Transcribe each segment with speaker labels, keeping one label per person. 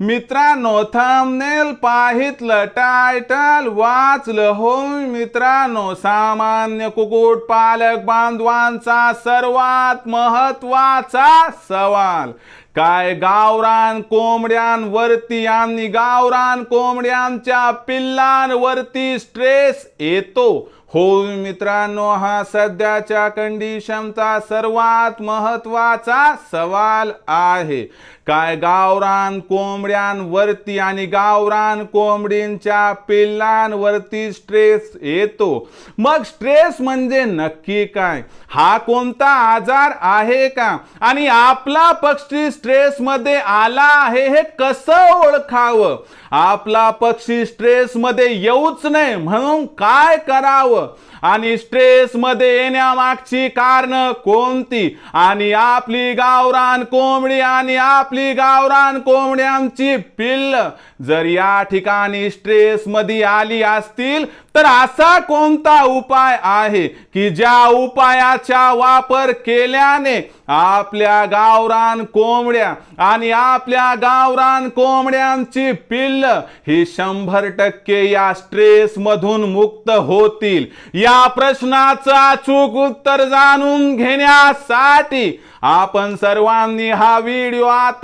Speaker 1: मित्रांनो thumbnail पाहितलं title वाचलं होय मित्रांनो. सामान्य कुकुट पालक बांधवांचा सर्वात महत्त्वाचा सवाल. काय गावरान कोंबड्यांवरती आणि गावरान कोंबड्यांच्या पिल्लांवरती स्ट्रेस येतो? हो मित्रांनो हा सध्याच्या कंडिशनचा सर्वात महत्त्वाचा सवाल आहे. काय गावरान कोंबड्यांवरती आणि गावरान कोंबडींच्या पिल्लांवरती स्ट्रेस येतो. मग स्ट्रेस म्हणजे नक्की काय? हा कोणता आजार आहे का? आणि आपला पक्षी स्ट्रेस मध्ये आला आहे हे कसं ओळखावं? आपला पक्षी स्ट्रेस मध्ये येऊच नाही म्हणून काय करावं? आणि स्ट्रेस मध्ये येण्यामागची कारण कोणती? आणि आपली गावरान कोंबडी आणि आपली गावरान कोंबड्यांची पिल्ल. जर या ठिकाणी स्ट्रेस मध्ये आली असतील तर असा कोणता उपाय आहे की ज्या उपायाचा वापर केल्याने आपल्या गावरान कोंबड्या आणि आपल्या गावरान कोंबड्यांची पिल्ल ही शंभर टक्के या स्ट्रेस मधून मुक्त होतील? या प्रश्नाचं अचूक उत्तर जाणून घेण्यासाठी आपण सर्वांनी हा व्हिडिओ आता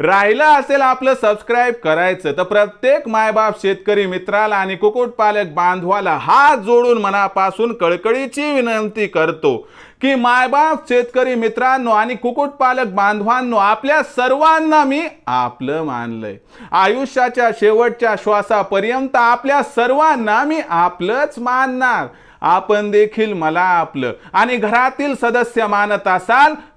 Speaker 1: राहिलं असेल आपलं सबस्क्राईब करायचं तर प्रत्येक मायबाप शेतकरी मित्राला आणि कुक्कुटपालक बांधवाला हात जोडून मनापासून कळकळीची विनंती करतो की मायबाप शेतकरी मित्रांनो आणि कुक्कुटपालक बांधवांनो आपल्या सर्वांना मी आपलं मानलंय. आयुष्याच्या शेवटच्या श्वासापर्यंत आपल्या सर्वांना मी आपलंच मानणार. आपण देखील मला आपलं. आणि घरातील सदस्य मानत असाल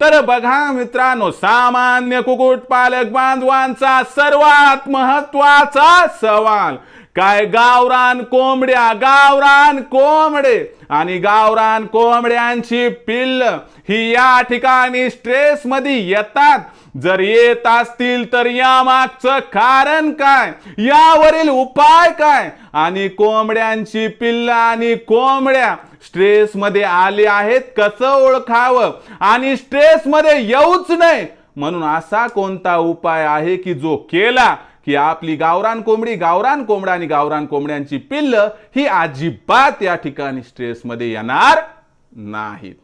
Speaker 1: तर बघा मित्रांनो सामान्य कुक्कुटपालक बांधवांचा सर्वात महत्त्वाचा सवाल काय गावरान कोंबड्या गावरान कोंबडे. आणि गावरान कोंबड्यांची पिल्ल ही या ठिकाणी स्ट्रेस मध्ये येतात. जर येत असतील तर यामागचं कारण काय? यावरील उपाय काय? आणि कोंबड्यांची पिल्ल आणि कोंबड्या स्ट्रेस मध्ये आले आहेत कसं ओळखावं? आणि स्ट्रेस मध्ये येऊच नाही म्हणून असा कोणता उपाय आहे की जो केला की आपली गावरान कोंबडी गावरान कोंबडा आणि गावरान कोंबड्यांची पिल्ल ही अजिबात या ठिकाणी स्ट्रेसमध्ये येणार नाहीत.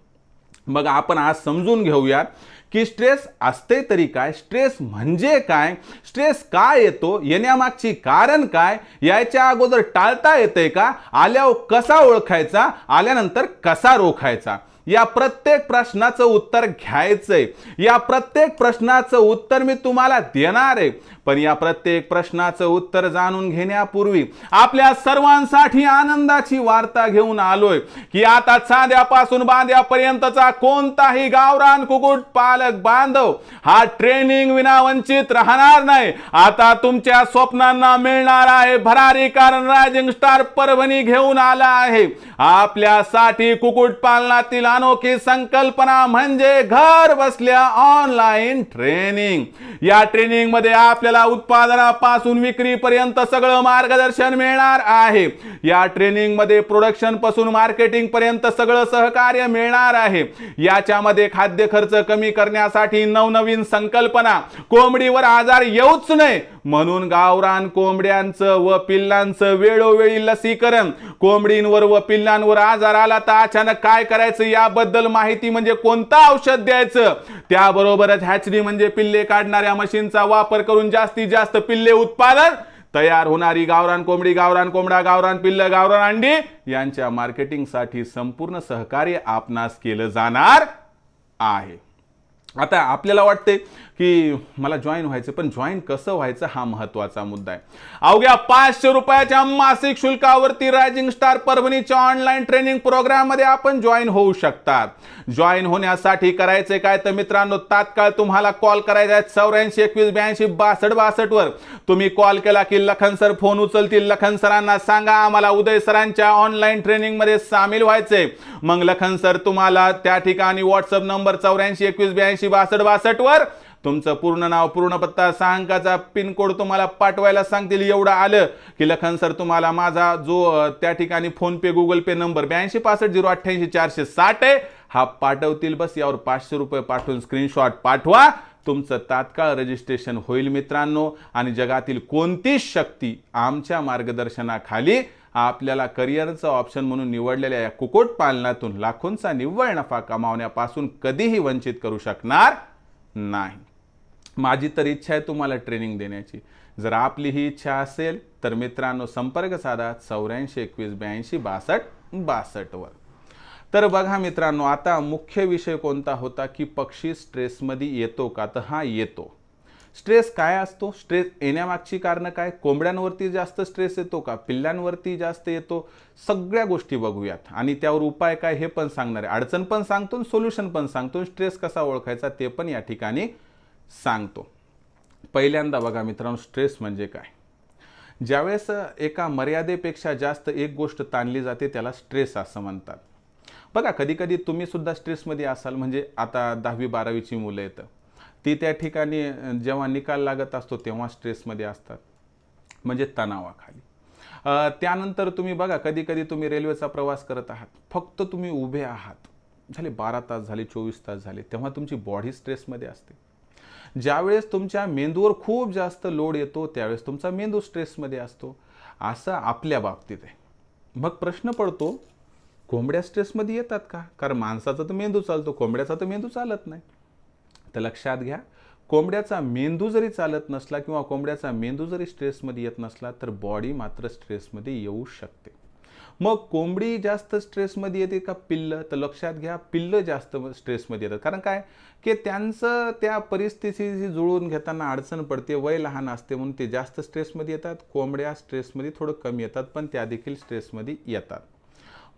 Speaker 1: मग आपण आज समजून घेऊयात की स्ट्रेस असते तरी काय स्ट्रेस म्हणजे काय स्ट्रेस काय येतो येण्यामागची कारण काय यायच्या अगोदर टाळता येते का आल्यावर कसा ओळखायचा आल्यानंतर कसा रोखायचा? या प्रत्येक प्रश्नाचं उत्तर घ्यायचंय. या प्रत्येक प्रश्नाचं उत्तर मी तुम्हाला देणार आहे पण या प्रत्येक प्रश्नाचं उत्तर जाणून घेण्यापूर्वी आपल्या सर्वांसाठी आनंदाची वार्ता घेऊन आलोय. की आता चांद्यापासून बांध्यापर्यंतचा कोणताही गावरान कुकुट पालक बांधव हा ट्रेनिंग विना वंचित राहणार नाही. आता तुमच्या स्वप्नांना मिळणार आहे भरारी कारण रायझिंग स्टार परभणी घेऊन आला आहे. आपल्यासाठी कुकुट पालनातील अनोखी संकल्पना म्हणजे घर बसल्या ऑनलाईन ट्रेनिंग या ट्रेनिंगमध्ये आपल्याला उत्पादनापासून विक्रीपर्यंत सगळं मार्गदर्शन मिळणार आहे. या ट्रेनिंगमध्ये प्रोडक्शनपासून मार्केटिंग पर्यंत सगळं सहकार्य मिळणार आहे. याच्यामध्ये खाद्य खर्च कमी करण्यासाठी नवनवीन संकल्पना. कोंबडीवर आजार येऊच नये. म्हणून गावरान कोंबड्यांचं व पिल्लांचं वेळोवेळी लसीकरण. कोंबडींवर व पिल्लांवर आजार आला तर अचानक काय करायचं त्याबद्दल माहिती म्हणजे कोणतं औषध द्यायचं? त्याबरोबरच हॅचरी म्हणजे पिल्ले काढणाऱ्या मशीनचा वापर करून जास्तीत जास्त पिल्ले उत्पादन तयार होणारी गावरान कोंबडी गावरान कोंबडा गावरान पिल्ल गावरान अंडी यांच्या मार्केटिंगसाठी संपूर्ण सहकार्य आपणास केलं जाणार आहे. आता आपल्याला वाटते की मला जॉईन व्हायचं पण जॉईन कसं व्हायचं हा महत्त्वाचा मुद्दा आहे. अवघ्या पाचशे रुपयाच्या मासिक शुल्कावरती रायझिंग स्टार परभणीच्या ऑनलाईन ट्रेनिंग प्रोग्राममध्ये आपण जॉईन होऊ शकतात. जॉईन होण्यासाठी करायचे काय? तर मित्रांनो तात्काळ तुम्हाला कॉल करायचा आहे चौऱ्याऐंशी एकवीस ब्याऐंशी बासष्ट बासष्ट वर. तुम्ही कॉल केला की लखन सर फोन उचलतील. लखन सरांना सांगा आम्हाला उदय सरांच्या ऑनलाईन ट्रेनिंगमध्ये सामील व्हायचे मग लखन सर तुम्हाला त्या ठिकाणी व्हॉट्सअप नंबर चौऱ्याऐंशी एकवीस ब्याऐंशी बासष्ट बासष्ट वर तुमचं पूर्ण नाव पूर्ण पत्ता सहा अंकाचा तुम्हाला पाठवायला सांगतील एवढं आलं की लखन सर तुम्हाला माझा जो त्या ठिकाणी फोनपे गुगल पे नंबर ब्याऐंशी पासष्ट झिरो अठ्ठ्याऐंशी चारशे साठ आहे हा पाठवतील बस. यावर पाचशे रुपये पाठवून स्क्रीनशॉट पाठवा. तुमचं तात्काळ रजिस्ट्रेशन होईल मित्रांनो. आणि जगातील कोणतीच शक्ती आमच्या मार्गदर्शनाखाली आपल्याला करिअरचं ऑप्शन म्हणून निवडलेल्या या कुक्कुटपालनातून लाखोंचा निव्वळ नफा कमावण्यापासून कधीही वंचित करू शकणार नाही. माझी तर इच्छा आहे तुम्हाला ट्रेनिंग देण्याची. जर आपली ही इच्छा असेल तर मित्रांनो संपर्क साधा चौऱ्याऐंशी एकवीस ब्याऐंशी बासष्ट बासष्टवर तर बघा मित्रांनो आता मुख्य विषय कोणता होता की पक्षी स्ट्रेसमध्ये येतो का? तर हा येतो. स्ट्रेस काय असतो? स्ट्रेस येण्यामागची कारणं काय? कोंबड्यांवरती जास्त स्ट्रेस येतो का? पिल्लांवरती जास्त येतो? सगळ्या गोष्टी बघूयात. आणि त्यावर उपाय काय हे पण सांगणार आहे. अडचण पण सांगतो सोल्युशन पण सांगतो. स्ट्रेस कसा ओळखायचा ते पण या ठिकाणी सांगतो. पहिल्यांदा बघा मित्रांनो स्ट्रेस म्हणजे काय? ज्यावेळेस एका मर्यादेपेक्षा जास्त एक गोष्ट ताणली जाते त्याला स्ट्रेस असं म्हणतात. बघा कधीकधी तुम्हीसुद्धा स्ट्रेसमध्ये असाल म्हणजे आता दहावी बारावीची मुलं येतं ती त्या ठिकाणी जेव्हा निकाल लागत असतो तेव्हा स्ट्रेसमध्ये असतात. म्हणजे तणावाखाली. त्यानंतर तुम्ही बघा कधी कधी तुम्ही रेल्वेचा प्रवास करत आहात. फक्त तुम्ही उभे आहात. झाले बारा तास झाले चोवीस तास झाले तेव्हा तुमची बॉडी स्ट्रेसमध्ये असते. ज्यावेळेस तुमच्या मेंदूवर खूप जास्त लोड येतो त्यावेळेस तुमचा मेंदू स्ट्रेसमध्ये असतो. असं आपल्या बाबतीत आहे. मग प्रश्न पडतो कोंबड्या स्ट्रेसमध्ये येतात का? कारण माणसाचा तर मेंदू चालतो कोंबड्याचा तर मेंदू चालत नाही. तर लक्षात घ्या कोंबड्याचा मेंदू जरी चालत नसला किंवा कोंबड्याचा मेंदू जरी स्ट्रेसमध्ये येत नसला तर बॉडी मात्र स्ट्रेसमध्ये येऊ शकते. मग कोंबडी जास्त स्ट्रेसमध्ये येते का पिल्लं? तर लक्षात घ्या पिल्लं जास्त स्ट्रेसमध्ये येतात. कारण काय? की त्यांचं त्या परिस्थितीशी जुळवून घेताना अडचण पडते वय लहान असते म्हणून ते जास्त स्ट्रेसमध्ये येतात कोंबड्या स्ट्रेसमध्ये थोडं कमी येतात पण त्या देखील स्ट्रेसमध्ये येतात.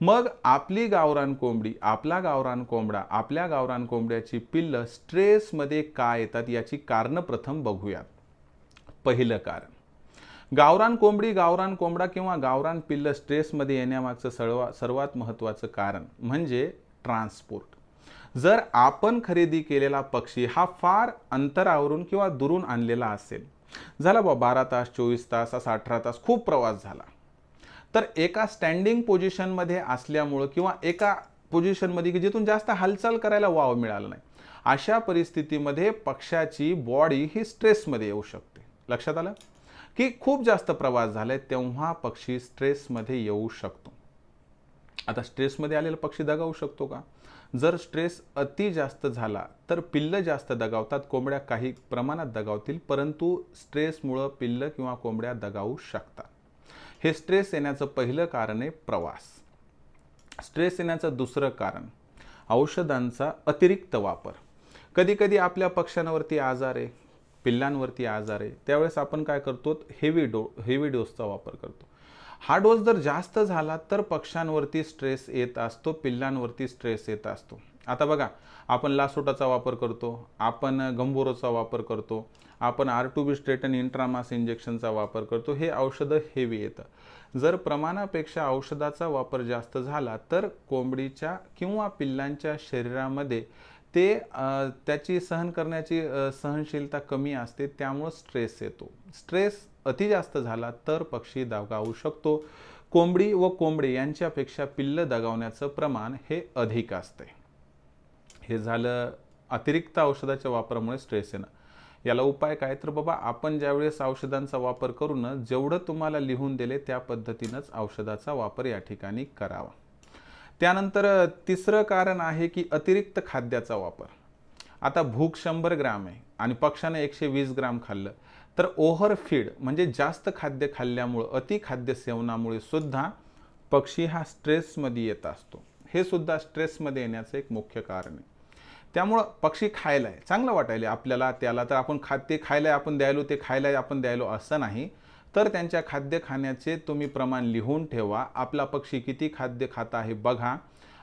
Speaker 1: मग आपली गावरान कोंबडी आपला गावरान कोंबडा आपल्या गावरान कोंबड्याची पिल्लं स्ट्रेसमध्ये का येतात याची कारणं प्रथम बघूयात. पहिलं कारण. गावरान कोंबडी गावरान कोंबडा किंवा गावरान पिल्ल स्ट्रेसमध्ये येण्यामागचं सळवा सर्वात महत्त्वाचं कारण म्हणजे ट्रान्सपोर्ट. जर आपण खरेदी केलेला पक्षी हा फार अंतरावरून किंवा दुरून आणलेला असेल झाला बा बारा तास चोवीस तास असा अठरा तास खूप प्रवास झाला. तर एका स्टँडिंग पोझिशनमध्ये असल्यामुळं किंवा एका पोझिशनमध्ये की जिथून जास्त हालचाल करायला वाव मिळाला नाही अशा परिस्थितीमध्ये पक्षाची बॉडी ही स्ट्रेसमध्ये येऊ शकते. लक्षात आलं? की खूप जास्त प्रवास झालाय तेव्हा पक्षी स्ट्रेसमध्ये येऊ शकतो. आता स्ट्रेसमध्ये आलेला पक्षी दगावू शकतो का? जर स्ट्रेस अति जास्त झाला तर पिल्लं जास्त दगावतात कोंबड्या काही प्रमाणात दगावतील परंतु स्ट्रेसमुळं पिल्लं किंवा कोंबड्या दगावू शकतात. हे स्ट्रेस येण्याचं पहिलं कारण आहे प्रवास. स्ट्रेस येण्याचं दुसरं कारण औषधांचा अतिरिक्त वापर. कधीकधी आपल्या पक्ष्यांवरती आजार आहे पिल्लांवरती आजार आहे त्यावेळेस आपण काय करतो? हेवी डो हेवी डोसचा वापर करतो. हा डोस जर जास्त झाला तर पक्ष्यांवरती स्ट्रेस येत असतो पिल्लांवरती स्ट्रेस येत असतो. आता बघा आपण लासोटाचा वापर करतो आपण गंभोरोचा वापर करतो आपण आर टू बी स्ट्रेटन इंट्रामास इंजेक्शनचा वापर करतो हे औषधं हेवी येतं. जर प्रमाणापेक्षा औषधाचा वापर जास्त झाला तर कोंबडीच्या किंवा पिल्लांच्या शरीरामध्ये ते त्याची सहन करण्याची सहनशीलता कमी असते त्यामुळं स्ट्रेस येतो. स्ट्रेस अति जास्त झाला तर पक्षी दगावू शकतो. कोंबडी व कोंबडी यांच्यापेक्षा पिल्ल दगावण्याचं प्रमाण हे अधिक असते. हे झालं अतिरिक्त औषधाच्या वापरामुळे स्ट्रेस येणं. याला उपाय काय? तर बाबा आपण ज्यावेळेस औषधांचा वापर करू ना जेवढं तुम्हाला लिहून दिले त्या पद्धतीनंच औषधाचा वापर या ठिकाणी करावा. त्यानंतर तिसरं कारण आहे की अतिरिक्त खाद्याचा वापर. आता भूक शंभर ग्राम आहे आणि पक्षाने एकशे वीस ग्राम खाल्लं तर ओव्हर फीड म्हणजे जास्त खाद्य खाल्ल्यामुळं अति खाद्य सेवनामुळे सुद्धा पक्षी हा स्ट्रेसमध्ये येत असतो. हे सुद्धा स्ट्रेसमध्ये येण्याचं एक मुख्य कारण आहे. त्यामुळं पक्षी खायला आहे. चांगलं वाटायला आपल्याला त्याला तर आपण खा ते खायला आपण द्यायलो ते खायला आपण द्यायलो असं नाही. तर त्यांच्या खाद्य खाण्याचे तुम्ही प्रमाण लिहून ठेवा. आपला पक्षी किती खाद्य खात आहे बघा.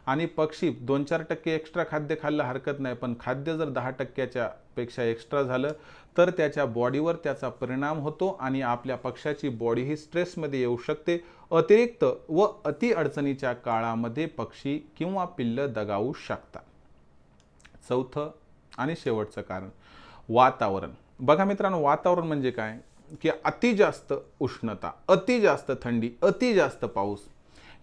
Speaker 1: आणि पक्षी दोन चार टक्के एक्स्ट्रा खाद्य खाल्लं हरकत नाही पण खाद्य जर दहा टक्क्याच्या पेक्षा एक्स्ट्रा झालं तर त्याच्या बॉडीवर त्याचा परिणाम होतो आणि आपल्या पक्षाची बॉडी ही स्ट्रेसमध्ये येऊ शकते. अतिरिक्त व अति अडचणीच्या काळामध्ये पक्षी किंवा पिल्लं दगावू शकतात. चौथं आणि शेवटचं कारण वातावरण. बघा मित्रांनो वातावरण म्हणजे काय? की अति जास्त उष्णता अति जास्त थंडी अति जास्त पाऊस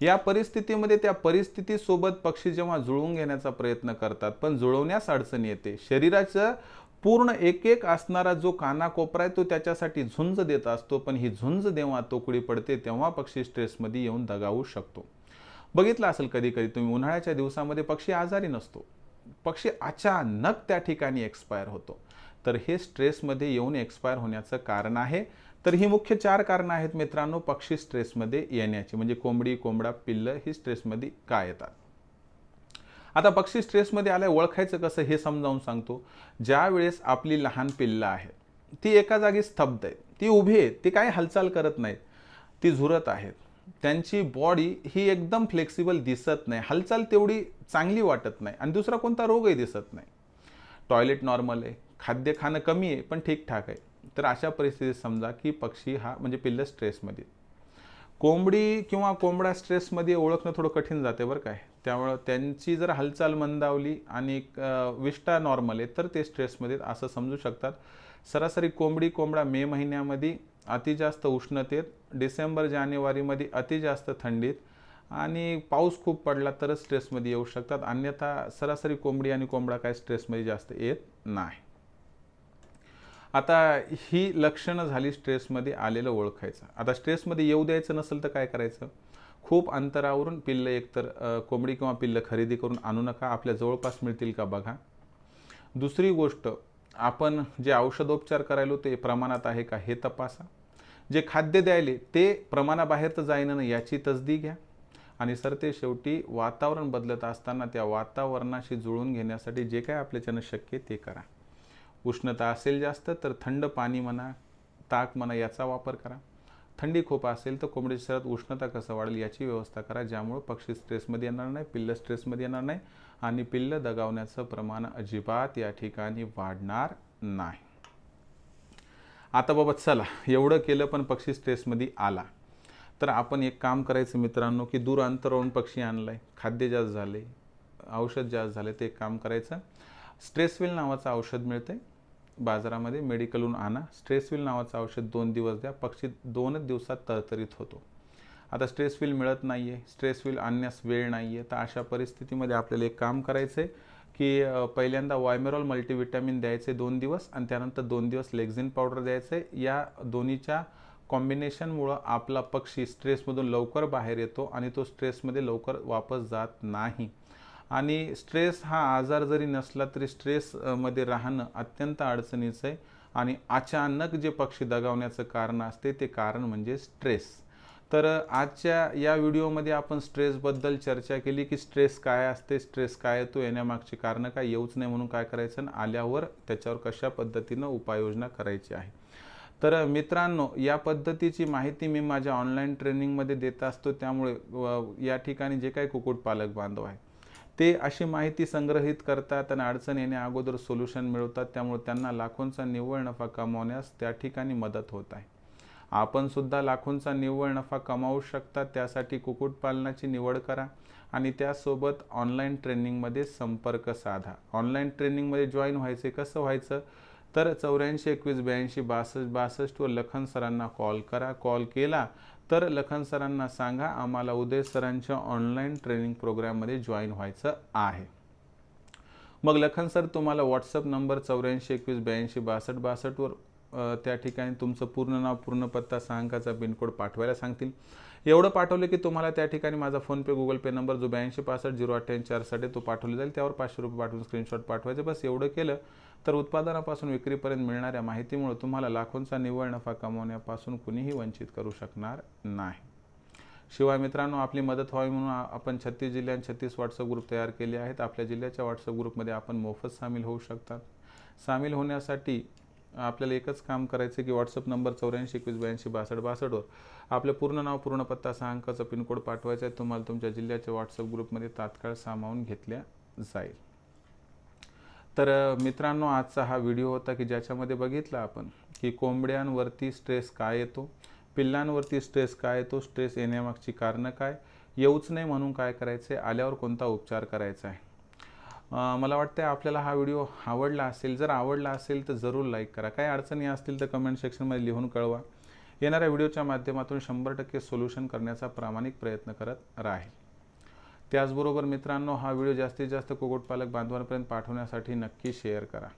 Speaker 1: या परिस्थितीमध्ये त्या परिस्थितीसोबत पक्षी जेव्हा जुळवून घेण्याचा प्रयत्न करतात पण जुळवण्यास अडचण येते. शरीराचं पूर्ण एक एक असणारा जो कानाकोपरा आहे तो त्याच्यासाठी झुंज देत असतो पण ही झुंज जेव्हा तोकडी पडते तेव्हा पक्षी स्ट्रेसमध्ये येऊन दगावू शकतो. बघितलं असेल कधी कधी तुम्ही उन्हाळ्याच्या दिवसामध्ये पक्षी आजारी नसतो. पक्षी अचानक त्या ठिकाणी एक्सपायर होतो. तर हे स्ट्रेसमध्ये येऊन एक्सपायर होण्याचं कारण आहे. तर ही मुख्य चार कारणं आहेत मित्रांनो पक्षी स्ट्रेसमध्ये येण्याची. म्हणजे कोंबडी कोंबडा पिल्लं ही स्ट्रेसमध्ये का येतात? आता पक्षी स्ट्रेसमध्ये आल्या ओळखायचं कसं हे समजावून सांगतो. ज्या वेळेस आपली लहान पिल्लं आहेत ती एका जागी स्तब्ध आहे ती उभी आहे ती काय हालचाल करत नाहीत ती झुरत आहेत. त्यांची बॉडी ही एकदम फ्लेक्सिबल दिसत नाही. हालचाल तेवढी चांगली वाटत नाही आणि दुसरा कोणता रोगही दिसत नाही. टॉयलेट नॉर्मल आहे. खाद्य खाणं कमी आहे पण ठीकठाक आहे. तर अशा परिस्थितीत समजा की पक्षी हा म्हणजे पिल्लं स्ट्रेसमध्ये. कोंबडी किंवा कोंबडा स्ट्रेसमध्ये ओळखणं थोडं कठीण जाते बरं काय. त्यामुळं त्यांची जर हालचाल मंदावली आणि विष्टा नॉर्मल आहे तर ते स्ट्रेसमध्ये असं समजू शकतात. सरासरी कोंबडी कोंबडा मे महिन्यामध्ये अति जास्त उष्णतेत डिसेंबर जानेवारीमध्ये अति जास्त थंडीत आणि पाऊस खूप पडला तरच स्ट्रेसमध्ये येऊ शकतात. अन्यथा सरासरी कोंबडी आणि कोंबडा काय स्ट्रेसमध्ये जास्त येत नाही. आता ही लक्षणं झाली स्ट्रेसमध्ये आलेलं ओळखायचं. आता स्ट्रेसमध्ये येऊ द्यायचं नसेल तर काय करायचं? खूप अंतरावरून पिल्लं एकतर कोंबडी किंवा पिल्लं खरेदी करून आणू नका आपल्या जवळपास मिळतील का बघा. दुसरी गोष्ट आपण जे औषधोपचार करायलो ते प्रमाणात आहे का हे तपासा. जे खाद्य द्यायले ते प्रमाणाबाहेर तर जाईन ना याची तसदी घ्या. आणि सर ते शेवटी वातावरण बदलत असताना त्या वातावरणाशी जुळून घेण्यासाठी जे काय आपल्याच्यानं शक्य ते करा. उष्णता असेल जास्त तर थंड पाणी म्हणा ताक म्हणा याचा वापर करा. थंडी खूप असेल तर कोंबडीच्या शरीरात उष्णता कसं वाढेल याची व्यवस्था करा ज्यामुळं पक्षी स्ट्रेसमध्ये येणार नाही पिल्लं स्ट्रेसमध्ये येणार नाही आणि पिल्लं दगावण्याचं प्रमाण अजिबात या ठिकाणी वाढणार नाही. आता बाबा चला एवढं केलं पण पक्षी स्ट्रेसमध्ये आला. तर आपण एक काम करायचं मित्रांनो की दूर अंतरावरून पक्षी आणलाय. खाद्य जास्त झाले औषध जास्त झाले ते एक काम करायचं. स्ट्रेसविल नावाचं औषध मिळते बाजारामध्ये मेडिकलहून आणा. स्ट्रेसविल नावाचं औषध दोन दिवस द्या. पक्षी दोनच दिवसात तरतरीत होतो. आता स्ट्रेसविल मिळत नाही आहे स्ट्रेसविल आणण्यास वेळ नाही आहे तर अशा परिस्थितीमध्ये आपल्याला एक काम करायचं आहे की पहिल्यांदा वायमेरॉल मल्टीविटॅमिन द्यायचे दोन दिवस आणि त्यानंतर दोन दिवस लेक्झिन पावडर द्यायचं. आहे या दोन्हीच्या कॉम्बिनेशनमुळं आपला पक्षी स्ट्रेसमधून लवकर बाहेर येतो आणि तो स्ट्रेसमध्ये लवकर वापस जात नाही. आणि स्ट्रेस हा आजार जरी नसला तरी स्ट्रेस मध्ये राहणं अत्यंत अडचणीचं आहे. आणि अचानक जे पक्षी दगावण्याचं कारण असते ते कारण म्हणजे स्ट्रेस तर आजच्या या व्हिडिओमध्ये आपण स्ट्रेसबद्दल चर्चा केली की स्ट्रेस काय असते स्ट्रेस काय येतो येण्यामागची कारणं काय येऊच नाही म्हणून काय करायचं आणि आल्यावर त्याच्यावर कशा पद्धतीनं उपाययोजना करायची आहे. तर मित्रांनो या पद्धतीची माहिती मी माझ्या ऑनलाईन ट्रेनिंगमध्ये देत असतो. त्यामुळे या ठिकाणी जे काही कुक्कुटपालक बांधव आहे ते अशी माहिती संग्रहित करतात आणि अडचण येण्या अगोदर सोल्युशन मिळवतात. त्यामुळे त्यांना लाखोंचा निव्वळ नफा कमावण्यास त्या ठिकाणी मदत होत आहे. आपण सुद्धा लाखोंचा निव्वळ नफा कमावू शकता. त्यासाठी कुक्कुटपालनाची निवड करा आणि त्यासोबत ऑनलाईन ट्रेनिंगमध्ये संपर्क साधा. ऑनलाईन ट्रेनिंगमध्ये जॉईन व्हायचे कसं व्हायचं? तर चौऱ्याऐंशी एकवीस ब्याऐंशी बासष्ट बासष्टवर लखन सरांना कॉल करा. कॉल केला तर लखन सरांना सांगा आम्हाला उदय सरांच्या ऑनलाईन ट्रेनिंग प्रोग्राममध्ये जॉईन व्हायचं आहे. मग लखन सर तुम्हाला व्हॉट्सअप नंबर चौऱ्याऐंशी एकवीस ब्याऐंशी बासष्ट बासष्टवर त्या ठिकाणी तुमचं पूर्ण नाव पूर्ण पत्ता सांगाचा पिनकोड पाठवायला सांगतील. एवढं पाठवलं की तुम्हाला त्या ठिकाणी माझा फोनपे गुगल पे नंबर जो ब्याऐंशी पासष्ट झिरो अठ्ठ्याऐंशी चारसाठी तो पाठवला जाईल. त्यावर पाचशे रुपये पाठवून स्क्रीनशॉट पाठवायचे. बस एवढं केलं. तर उत्पादनापासून विक्रीपर्यंत मिळणाऱ्या माहितीमुळे तुम्हाला लाखोंचा निव्वळ नफा कमावण्यापासून कुणीही वंचित करू शकणार नाही. शिवाय मित्रांनो आपली मदत व्हावी म्हणून आपण छत्तीस जिल्ह्यात छत्तीस व्हॉट्सअप ग्रुप तयार केले आहेत. आपल्या जिल्ह्याच्या व्हॉट्सअप ग्रुपमध्ये आपण मोफत सामील होऊ शकतात. सामील होण्यासाठी आपल्याला एकच काम करायचं की व्हॉट्सअप नंबर चौऱ्याऐंशी एकवीस ब्याऐंशी बासष्ट बासष्टवर आपलं पूर्ण नाव पूर्ण पत्ता सहा अंकाचा पिनकोड पाठवायचा आहे. तुम्हाला तुमच्या जिल्ह्याच्या व्हॉट्सअप ग्रुपमध्ये तात्काळ सामावून घेतल्या जाईल. तर मित्रांनो आजचा हा व्हिडिओ होता की ज्याच्यामध्ये बघितलं आपण की कोंबड्यांवरती स्ट्रेस काय येतो पिल्लांवरती स्ट्रेस काय येतो स्ट्रेस येण्यामागची कारणं काय येऊच नाही म्हणून काय करायचं आहे आल्यावर कोणता उपचार करायचा आहे. मला वाटतं आपल्याला हा व्हिडिओ आवडला असेल जर आवडला असेल तर जरूर लाईक करा. काही अडचणी असतील तर कमेंट सेक्शनमध्ये लिहून कळवा. येणाऱ्या व्हिडिओच्या माध्यमातून शंभर टक्के सोल्युशन करण्याचा प्रामाणिक प्रयत्न करत राहील. त्याचबरोबर मित्रांनो हा व्हिडिओ जास्तीत जास्त कुक्कुटपालक बांधवांपर्यंत पाठवण्यासाठी नक्की शेअर करा.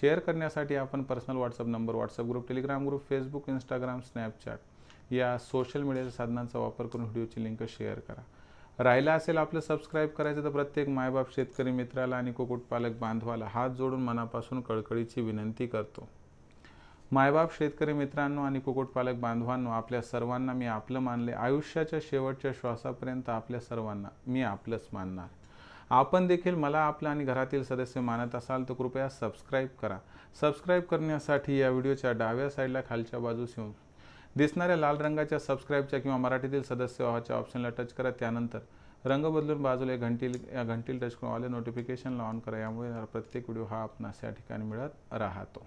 Speaker 1: शेअर करण्यासाठी आपण personal WhatsApp number WhatsApp group Telegram group Facebook Instagram Snapchat या सोशल मीडियाच्या साधनांचा वापर करून व्हिडिओची लिंक शेअर करा. राहिला असेल आपलं सबस्क्राईब करायचं तर प्रत्येक मायबाप शेतकरी मित्राला आणि कुक्कुटपालक बांधवाला हात जोडून मनापासून कळकळीची विनंती करतो. मायबाप शेतकरी मित्रांनो आणि कुक्कुटपालक बांधवांनो आपल्या सर्वांना मी आपलं मानले. आयुष्याच्या शेवटच्या श्वासापर्यंत आपल्या सर्वांना मी आपलंच मानणार. आपण देखील मला आपलं आणि घरातील सदस्य मानत असाल तर कृपया सबस्क्राईब करा. सबस्क्राईब करण्यासाठी या व्हिडिओच्या डाव्या साईडला खालच्या बाजूस येऊन दिसणाऱ्या लाल रंगाच्या सबस्क्राईबच्या किंवा मराठीतील सदस्य व्हाच्या ऑप्शनला टच करा. त्यानंतर रंग बदलून बाजूला एक घंटील या घंटील टच करून आले नोटिफिकेशनला ऑन करा. यामुळे प्रत्येक व्हिडिओ हा आपणास या ठिकाणी मिळत राहतो.